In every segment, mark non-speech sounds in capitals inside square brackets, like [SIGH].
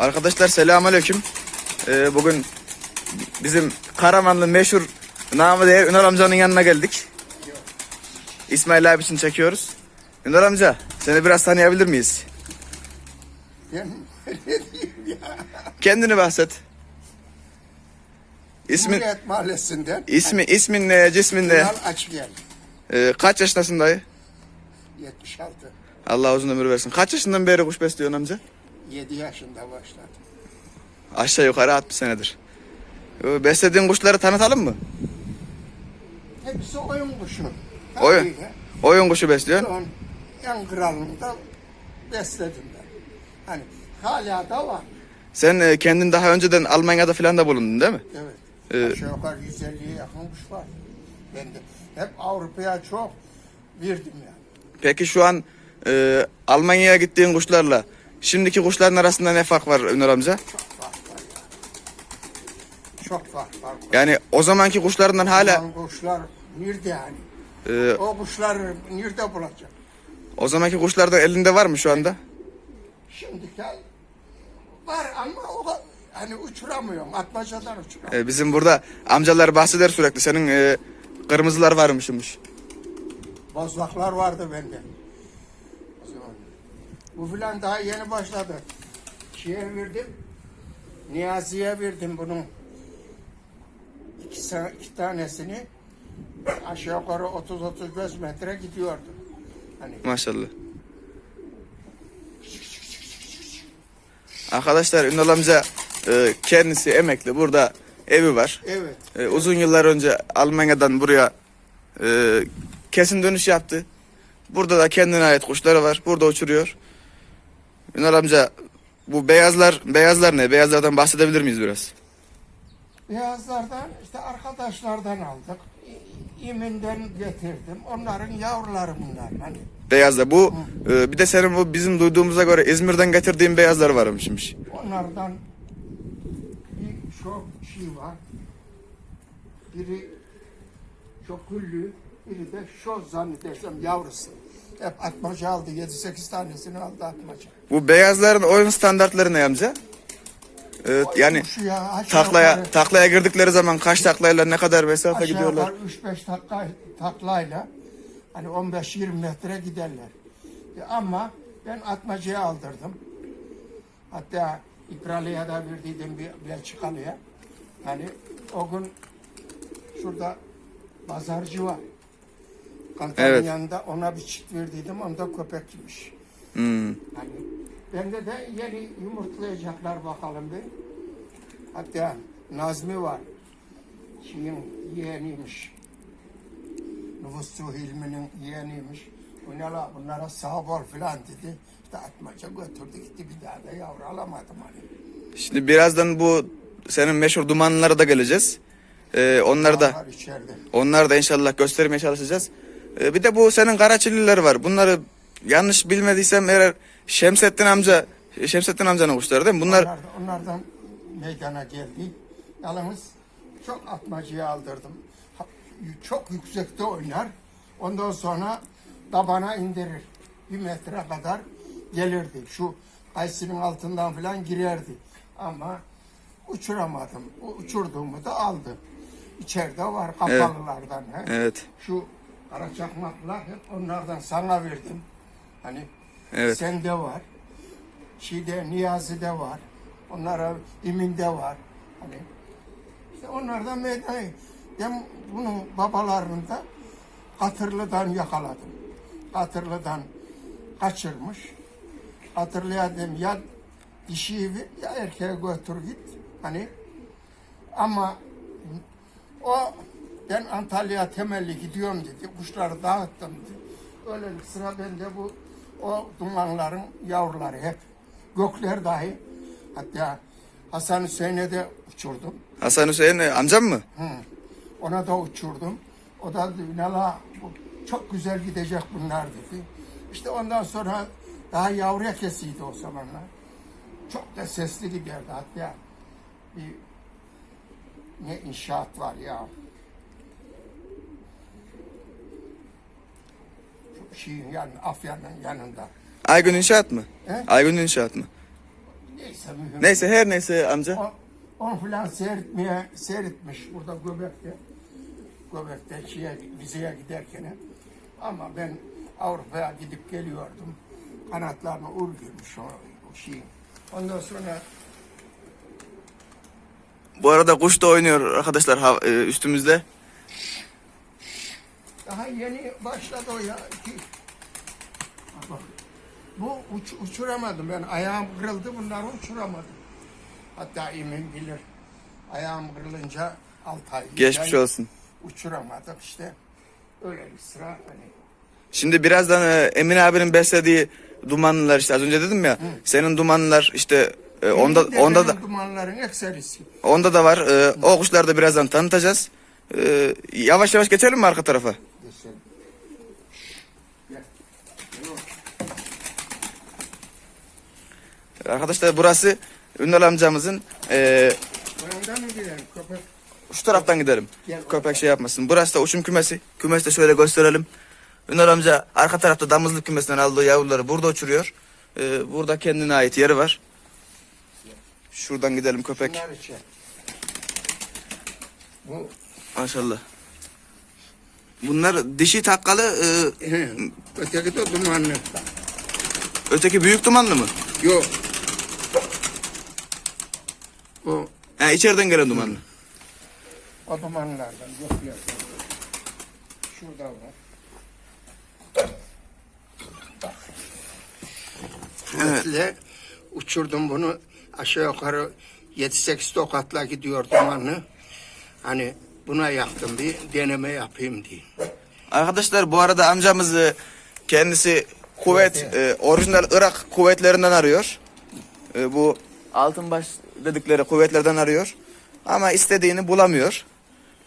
Arkadaşlar selamünaleyküm. Ee, bugün bizim Karamanlı meşhur namı değer Ünal amcanın yanına geldik. İsmail abi için çekiyoruz. Ünal amca seni biraz tanıyabilir miyiz? Ben [LAUGHS] ne diyeyim ya? Kendini bahset. İsmin, Cumhuriyet Mahallesi'nden ismi, ismin ne, cismin ne? Ünal Açgel. Ee, kaç yaşındasın dayı? 76. Allah uzun ömür versin. Kaç yaşından beri kuş besliyorsun amca? 7 yaşında başladım. Aşağı yukarı 60 senedir. Beslediğin kuşları tanıtalım mı? Hepsi oyun kuşu. Oyun. Oyun kuşu besliyorsun. Son en kralını da besledim ben. Hani hala da var. Sen e, kendin daha önceden Almanya'da falan da bulundun değil mi? Evet. Ee, Aşağı yukarı 150'ye yakın kuş var. Ben de hep Avrupa'ya çok verdim yani. Peki şu an e, Almanya'ya gittiğin kuşlarla şimdiki kuşların arasında ne fark var Ünal amca? Çok fark var. Çok fark var. Yani o zamanki kuşlarından hala Ulan kuşlar nerede yani? e, O kuşlar nerede bulacak? o zamanki kuşlar da elinde var mı şu anda? Şimdiki var ama o da hani uçuramıyorum. Atmacadan uçuramıyorum. E, bizim burada amcalar bahseder sürekli senin e, kırmızılar varmışmış. Bozlaklar vardı bende. Bu filan daha yeni başladı. Şeye verdim. Niyazi'ye verdim bunun. İki, iki tanesini aşağı yukarı 30-35 metre gidiyordu. Hani Maşallah. Arkadaşlar Ünal amca e, kendisi emekli. Burada evi var. evet. E, uzun yıllar önce Almanya'dan buraya e, kesin dönüş yaptı. Burada da kendine ait kuşları var. Burada uçuruyor. Ünal amca bu beyazlar beyazlar ne? Beyazlardan bahsedebilir miyiz biraz? Beyazlardan işte arkadaşlardan aldık. İminden getirdim. Onların yavruları bunlar. Hani Beyazlar. Bu e, bir de senin bu bizim duyduğumuza göre İzmir'den getirdiğin beyazlar varmışmış. Onlardan bir çok şey var. Biri çok güllü, biri de şoz zannedersem yavrusu. Hep atmaca aldı. 7-8 tanesini aldı atmaca. Bu beyazların oyun standartları ne amca? E, yani Şu ya, taklaya yukarı- taklaya girdikleri zaman kaç taklayla ne kadar mesafe gidiyorlar? yukarı 3-5 takla, taklayla hani 15-20 metre giderler. E ama ben atmacaya aldırdım. Hatta İkralı'ya da verdiydim bir Belçikalı'ya. Hani o gün şurada pazarcı var. Kantarın Evet. yanında ona bir çift verdiydim. Onda köpek yemiş. Hmm. Hani bende de yeni yumurtlayacaklar bakalım bir. Hatta Nazmi var. Şeyin yeğeniymiş. Nüfusçu Hilmi'nin yeğeniymiş. Bu ne la bunlara sağ ol filan dedi. İşte atmaca götürdü gitti bir daha da yavru alamadım hani. Şimdi birazdan bu senin meşhur dumanlara da geleceğiz. E, onlar da onlar da inşallah göstermeye çalışacağız. E, bir de bu senin karaçilliler var. Bunları yanlış bilmediysem eğer Şemsettin amca Şemsettin amcanın kuşları değil mi? Bunlar Onlar da- onlardan meydana geldi. Yalnız çok atmacıya aldırdım. Ha- Çok yüksekte oynar. Ondan sonra tabana indirir. Bir metre kadar gelirdi. Şu kayısının altından falan girerdi. Ama uçuramadım. Uçurduğumu da aldı. İçeride var kapalılardan. he. Evet. Şu kara çakmaklar hep onlardan sana verdim. Hani Evet. sende var. Şeyde Niyazi'de var. Onlara İmin'de var. Hani işte onlardan meydana ben bunun babalarını da Hatırlı'dan yakaladım. Hatırlı'dan kaçırmış. Hatırlıya dedim ya dişiyi ya erkeğe götür git. Hani ama o ben Antalya temelli gidiyorum dedi. Kuşları dağıttım dedi. Öyle sıra bende bu o dumanların yavruları hep. Gökler dahi. Hatta Hasan Hüseyin'e de uçurdum. Hasan Hüseyin e, amcam mı? Hı. Ona da uçurdum. O da Ünal'a bu çok güzel gidecek bunlar dedi. İşte ondan sonra daha yavruya kesiydi o zamanlar. Çok da sesli giderdi hatta bir ne inşaat var ya. Şeyin yan, Afya'nın yanında. Aygün İnşaat mı? He? Aygün İnşaat mı? Neyse mühim. Neyse her neyse amca. O, on filan seyretmeye seyretmiş burada Göbek'te. Göbek'te şeye, Rize'ye giderken. Ama ben Avrupa'ya gidip geliyordum. Kanatlarına ur girmiş o, o şeyin. Ondan sonra Bu arada kuş da oynuyor arkadaşlar e, üstümüzde. Daha yeni başladı o ya. Ki- bak, Bu uç, uçuramadım ben. Ayağım kırıldı bunları uçuramadım. Hatta emin bilir. Ayağım kırılınca 6 ay. Geçmiş olsun. Uçuramadık işte. Öyle bir sıra hani. Şimdi birazdan e, Emin abinin beslediği dumanlılar işte az önce dedim ya. Senin dumanlılar işte e, onda Benim de onda da dumanların ekserisi. onda da var. E, o kuşları da birazdan tanıtacağız. E, yavaş yavaş geçelim mi arka tarafa? Geçelim. Gel. Arkadaşlar burası Ünal amcamızın e, gidelim köpek? şu taraftan gidelim. Gel. Köpek şey yapmasın. Burası da uçum kümesi. Kümesi de şöyle gösterelim. Ünal amca arka tarafta damızlık kümesinden aldığı yavruları burada uçuruyor. E, burada kendine ait yeri var. Şuradan gidelim köpek. Bunlar için. Bu Maşallah. Bunlar dişi takkalı, e, [LAUGHS] öteki de dumanlı. öteki büyük dumanlı mı? Yok. Bu Ha, içeriden gelen dumanlı. o dumanlardan yok. Şurada var. Evet. uçurdum bunu aşağı yukarı 7-8 tokatla gidiyor dumanı. Hani buna yaktım bir deneme yapayım diye. Arkadaşlar bu arada amcamız e, kendisi kuvvet, e, orijinal Irak kuvvetlerinden arıyor. E, bu altınbaş dedikleri kuvvetlerden arıyor. Ama istediğini bulamıyor.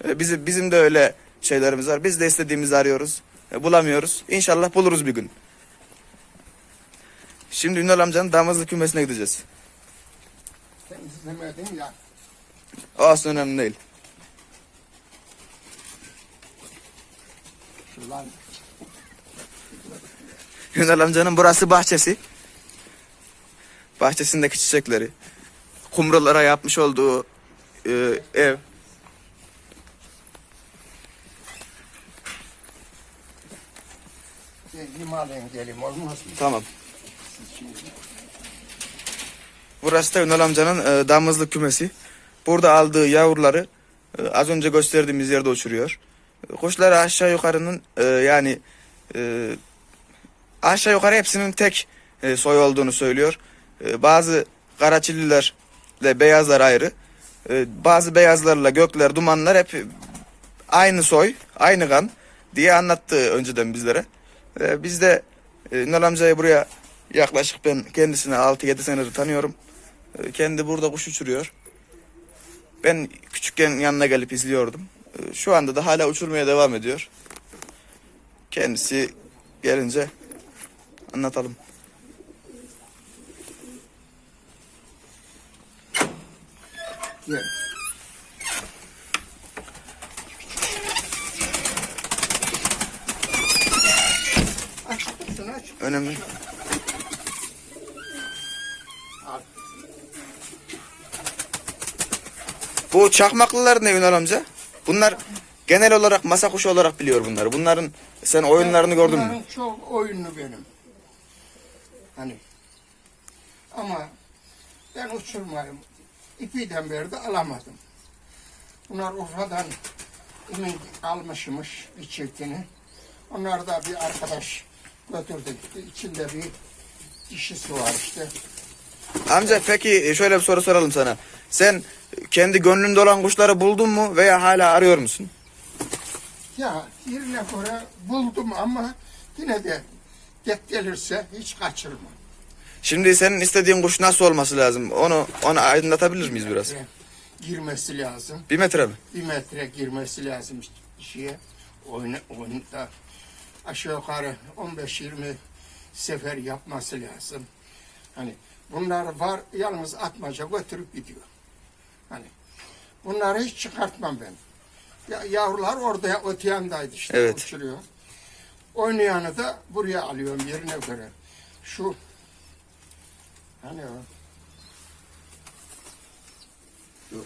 E, bizim, bizim de öyle şeylerimiz var. Biz de istediğimizi arıyoruz. E, bulamıyoruz. İnşallah buluruz bir gün. Şimdi Ünal amcanın damızlık kümesine gideceğiz. Temizlemedim ya. O aslında önemli değil. Ünal amcanın burası bahçesi. Bahçesindeki çiçekleri. Kumrulara yapmış olduğu e, ev. geleyim olmaz mı? Tamam. Burası da Ünal amcanın e, damızlık kümesi. Burada aldığı yavruları e, az önce gösterdiğimiz yerde uçuruyor. Kuşları aşağı yukarının e, yani e, aşağı yukarı hepsinin tek e, soy olduğunu söylüyor. E, bazı karaçillilerle beyazlar ayrı. E, bazı beyazlarla gökler, dumanlar hep aynı soy, aynı kan diye anlattı önceden bizlere. E, biz de e, Ünal amcayı buraya yaklaşık ben kendisini 6-7 senedir tanıyorum. E, kendi burada kuş uçuruyor. Ben küçükken yanına gelip izliyordum. E, şu anda da hala uçurmaya devam ediyor. Kendisi gelince anlatalım. Gel. Aç, şunu aç. Önemli. Al. Bu çakmaklılar ne Ünal amca? Bunlar genel olarak masa kuşu olarak biliyor bunları. Bunların sen oyunlarını gördün mü? Bunların çok oyunlu benim. Hani. Ama ben uçurmayayım. İpiden beri de alamadım. Bunlar Urfa'dan imin almışmış bir çiftini. Onlar da bir arkadaş götürdü. İçinde bir dişisi var işte. Amca peki şöyle bir soru soralım sana. Sen kendi gönlünde olan kuşları buldun mu veya hala arıyor musun? Ya yerine göre buldum ama yine de get gelirse hiç kaçırma. Şimdi senin istediğin kuş nasıl olması lazım? Onu onu aydınlatabilir miyiz biraz? Girmesi lazım. Bir metre mi? Bir metre girmesi lazım şeye. Oyuna, oyunda aşağı yukarı 15-20 sefer yapması lazım. Hani bunlar var yalnız atmaca götürüp gidiyor. Hani bunları hiç çıkartmam ben. Ya, yavrular orada öte yandaydı işte Evet. uçuruyor. Oynayanı da buraya alıyorum yerine göre. Şu hani o Dur.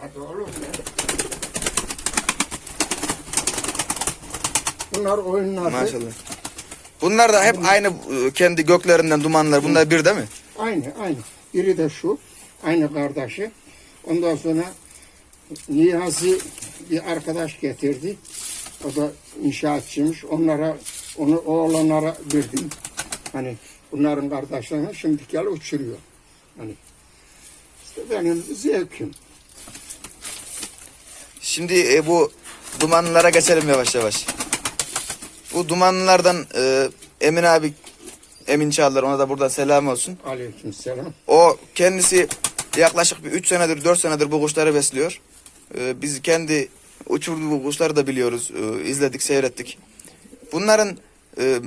Hadi oğlum ya. Bunlar oyunlar. Maşallah. Bunlar da hep aynı e, kendi göklerinden dumanlar. Bunlar bir değil mi? Aynı aynı. Biri de şu. Aynı kardeşi. Ondan sonra Niyazi bir arkadaş getirdi. O da inşaatçıymış. Onlara onu oğlanlara verdim. Hani bunların kardeşlerine şimdi gel uçuruyor. Hani işte benim zevkim. Şimdi e, bu dumanlara geçelim yavaş yavaş. Bu dumanlardan e, Emin abi Emin Çağlar ona da burada selam olsun. Aleykümselam. O kendisi yaklaşık bir 3 senedir 4 senedir bu kuşları besliyor. E, biz kendi uçurduğu bu kuşları da biliyoruz. E, izledik seyrettik. Bunların e,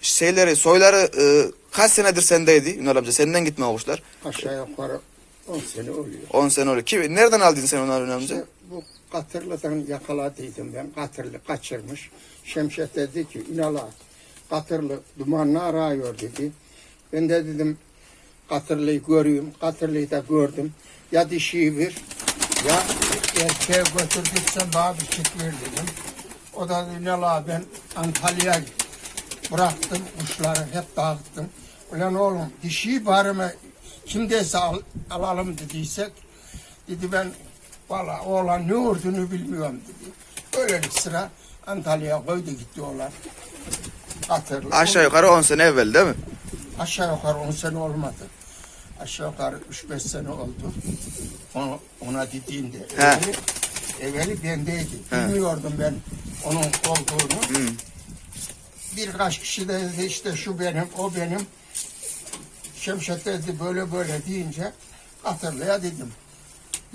şeyleri soyları e, kaç senedir sendeydi Ünal amca? Senden gitme o kuşlar. Aşağı yukarı 10 sene oluyor. 10 sene oluyor. Kim, nereden aldın sen onları Ünal amca? İşte bu Katırlı'dan yakaladıydım ben. Katırlı kaçırmış. Şemşet dedi ki Ünal'a Katırlı dumanını arıyor dedi. Ben de dedim Katırlı'yı göreyim. Katırlı'yı da gördüm. Ya dişiyi ver ya erkeğe götürdüksen bana bir çift ver dedim. O da dedi, Ünal ağa ben Antalya'ya bıraktım kuşları hep dağıttım. Ulan oğlum dişiyi bari mi kimdeyse al, alalım dediysek dedi ben valla oğlan ne olduğunu bilmiyorum dedi. Öylelik sıra Antalya'ya koydu gitti oğlan. Hatırlı. Aşağı yukarı 10 sene evvel değil mi? Aşağı yukarı 10 sene olmadı. Aşağı yukarı 3-5 sene oldu. Onu, ona dediğinde evveli, evveli bendeydi. He. Bilmiyordum ben onun olduğunu. Birkaç kişi de dedi işte şu benim, o benim. Şemşet dedi böyle böyle deyince hatırlaya dedim.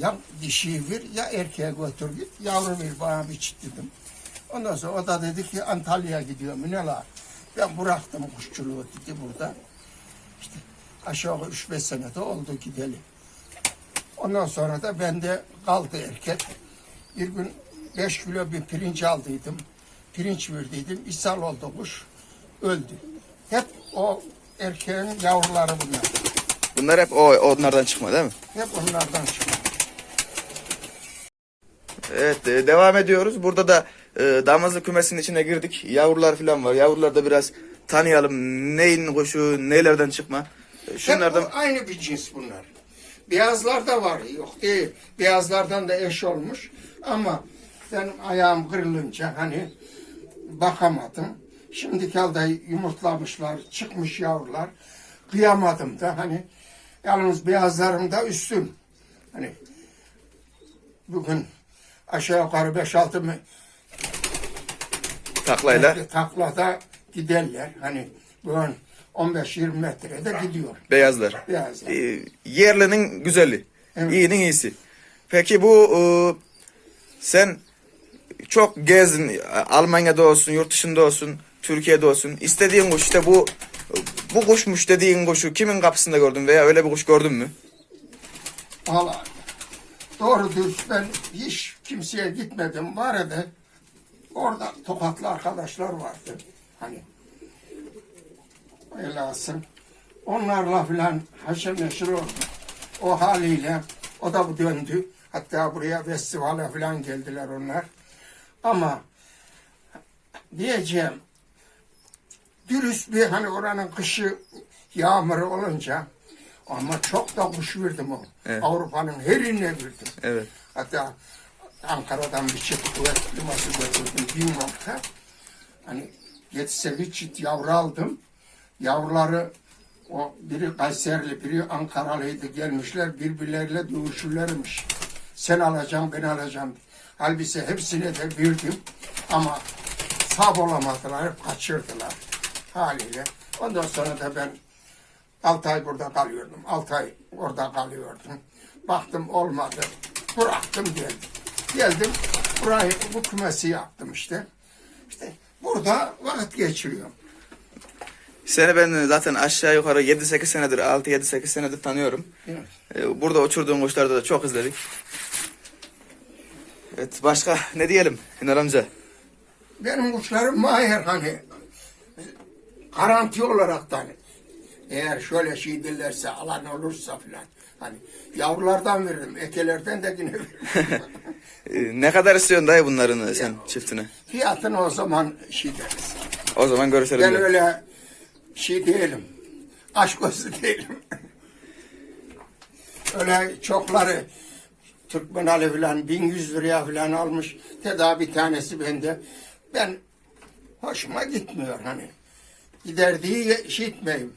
Ya dişiyi ver ya erkeğe götür git. Yavru ver bana bir çift dedim. Ondan sonra o da dedi ki Antalya'ya gidiyorum Ünal ağa. Ben bıraktım kuşçuluğu dedi burada. İşte aşağı yukarı 3-5 sene de oldu gideli. Ondan sonra da bende kaldı erkek. Bir gün 5 kilo bir pirinç aldıydım. Pirinç verdiydim. ishal oldu kuş. Öldü. Hep o erkeğin yavruları bunlar. Bunlar hep o onlardan çıkma değil mi? Hep onlardan çıktı. Evet e, devam ediyoruz. Burada da e, damızlık kümesinin içine girdik. Yavrular falan var. Yavrular da biraz tanıyalım. Neyin kuşu, nelerden çıkma. E, Şunlardan Hep aynı bir cins bunlar. Beyazlar da var, yok değil. Beyazlardan da eş olmuş. Ama benim ayağım kırılınca hani bakamadım. Şimdiki halde yumurtlamışlar, çıkmış yavrular. Kıyamadım da hani. Yalnız beyazlarım da üstün. Hani bugün aşağı yukarı 5-6 mı taklayla metre taklada giderler. Hani bugün 15-20 metrede gidiyor. beyazlar. Beyazlar. E, yerlinin güzeli. Evet. iyinin iyisi. Peki bu e, sen çok gezdin. Almanya'da olsun, yurt dışında olsun, Türkiye'de olsun. İstediğin kuş işte bu bu kuşmuş dediğin kuşu kimin kapısında gördün veya öyle bir kuş gördün mü? Valla doğru dürüst ben hiç kimseye gitmedim. Var idi. Orada tokatlı arkadaşlar vardı. Hani velhasıl onlarla filan haşır neşir oldu. O haliyle o da bu döndü. Hatta buraya festivale filan geldiler onlar. Ama diyeceğim dürüst bir hani oranın kışı yağmuru olunca ama çok da kuş verdim o. Evet. Avrupa'nın her yerine verdim. Evet. Hatta Ankara'dan bir çift kuvvet liması götürdüm bin nokta. Hani yetse bir çift yavru aldım. Yavruları o biri Kayserili, biri Ankaralıydı gelmişler birbirleriyle dövüşürlermiş. Sen alacaksın, ben alacağım. Halbuki hepsine de verdim ama sağ olamadılar, hep kaçırdılar haliyle. Ondan sonra da ben 6 ay burada kalıyordum. 6 ay orada kalıyordum. Baktım olmadı. Bıraktım geldim. Geldim burayı bu kümesi yaptım işte. İşte burada vakit geçiriyorum. Seni ben zaten aşağı yukarı 7-8 senedir, 6-7-8 senedir tanıyorum. Evet. Ee, Burada uçurduğun kuşlarda da çok izledik. Evet başka ne diyelim Ünal amca? Benim kuşlarım mahir hani garanti olarak hani eğer şöyle şey dillerse alan olursa filan hani yavrulardan veririm ekelerden de yine veririm. [LAUGHS] Ee, Ne kadar istiyorsun dayı bunların sen çiftine? Fiyatını o zaman şey deriz. O zaman görüşelim. Ben diyor. öyle şey değilim. Aşk gözlü değilim. [LAUGHS] öyle çokları Türkmen Ali filan 1100 liraya filan almış. Tedavi bir tanesi bende. Ben hoşuma gitmiyor hani. Giderdiği şey etmeyeyim.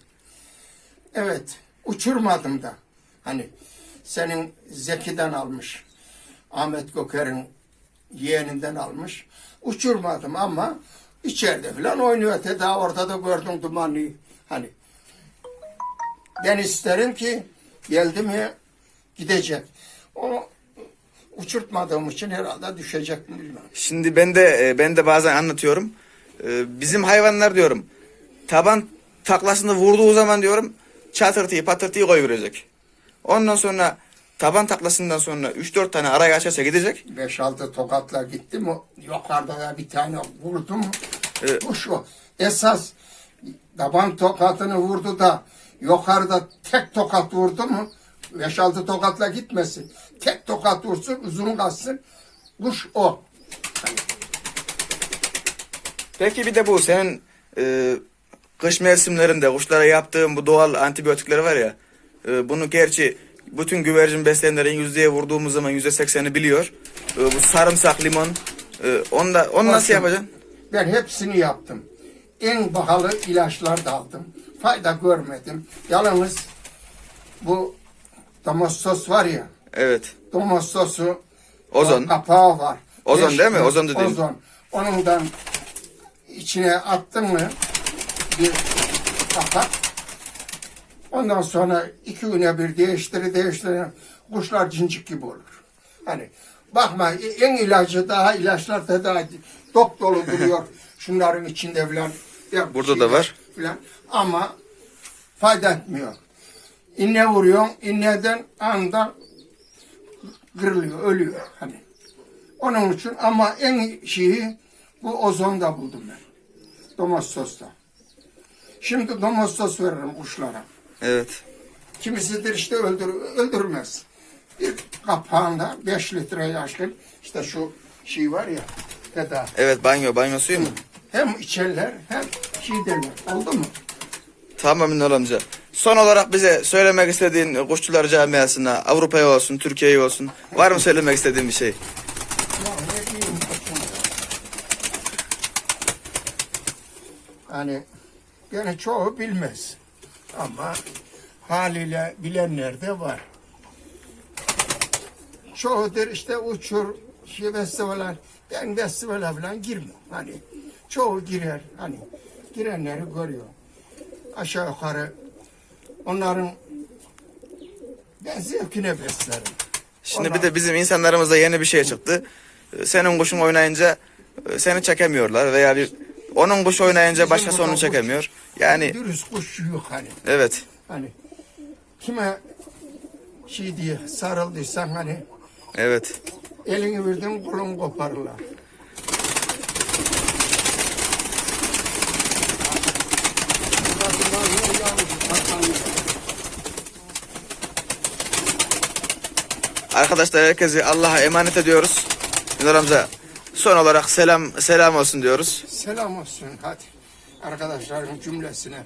Evet uçurmadım da. Hani senin Zeki'den almış. Ahmet Göker'in yeğeninden almış. Uçurmadım ama içeride falan oynuyor. Tedavi ortada gördüm dumanı. Hani ben isterim ki geldi mi gidecek. O uçurtmadığım için herhalde düşecek bilmem. Şimdi ben de e, ben de bazen anlatıyorum. Ee, Bizim hayvanlar diyorum taban taklasını vurduğu zaman diyorum çatırtıyı patırtıyı koyverecek. Ondan sonra taban taklasından sonra 3-4 tane araya açarsa gidecek. 5-6 tokatla gitti mi yukarıda da bir tane vurdum. Evet. Bu şu esas taban tokatını vurdu da yukarıda tek tokat vurdu mu 5-6 tokatla gitmesin. Tek tokat vursun uzun kalsın. Kuş o. Peki bir de bu senin e, kış mevsimlerinde kuşlara yaptığın bu doğal antibiyotikleri var ya. e, bunu gerçi bütün güvercin besleyenlerin yüzdeye vurduğumuz zaman yüzde sekseni biliyor. E, bu sarımsak, limon. E, onu da, onu nasıl Olsun. yapacaksın? Ben hepsini yaptım. En pahalı ilaçlar da aldım. Fayda görmedim. Yalnız bu domestos var ya, Evet. domestosu Ozon. kapağı var. Ozon Beş- değil mi? Ozon dediğin. Ozon. Onundan içine attın mı bir kapak. Ondan sonra iki güne bir değiştirir değiştirir. Kuşlar cincik gibi olur. Hani bakma en ilacı daha ilaçlar tedavi dop dolu duruyor. [LAUGHS] Şunların içinde filan. Burada da var. Filan. Ama fayda etmiyor. İnne vuruyorsun, inneden anda kırılıyor, ölüyor hani. Onun için ama en şeyi bu ozonda buldum ben. Domestos'ta. Şimdi domestos veririm kuşlara. Evet. Kimisidir işte öldür, öldürmez. Bir kapağında 5 litre yaşlı işte şu şey var ya tedavi. Evet banyo, banyo suyu mu? Hem içerler hem şey derler. Oldu mu? Tamam Ünal amca. Son olarak bize söylemek istediğin kuşçular camiasına, Avrupa'ya olsun, Türkiye'ye olsun. Var mı söylemek istediğin bir şey? Ya gene çoğu bilmez. Ama haliyle bilenler de var. Çoğudur işte uçur, şey festivaller, ben festivale falan girmem. Hani çoğu girer, hani girenleri görüyor. Aşağı yukarı onların ben zevkine beslerim. Şimdi Ondan- bir de bizim insanlarımızda yeni bir şey çıktı. Ee, Senin kuşun oynayınca e, seni çekemiyorlar veya bir onun kuşu oynayınca başkası onu çekemiyor. Yani Dürüst kuş yok hani. evet. Hani kime şey diye sarıldıysan hani Evet. elini verdin kolun koparırlar. Arkadaşlar herkesi Allah'a emanet ediyoruz. Amca son olarak selam selam olsun diyoruz. Selam olsun hadi arkadaşların cümlesine.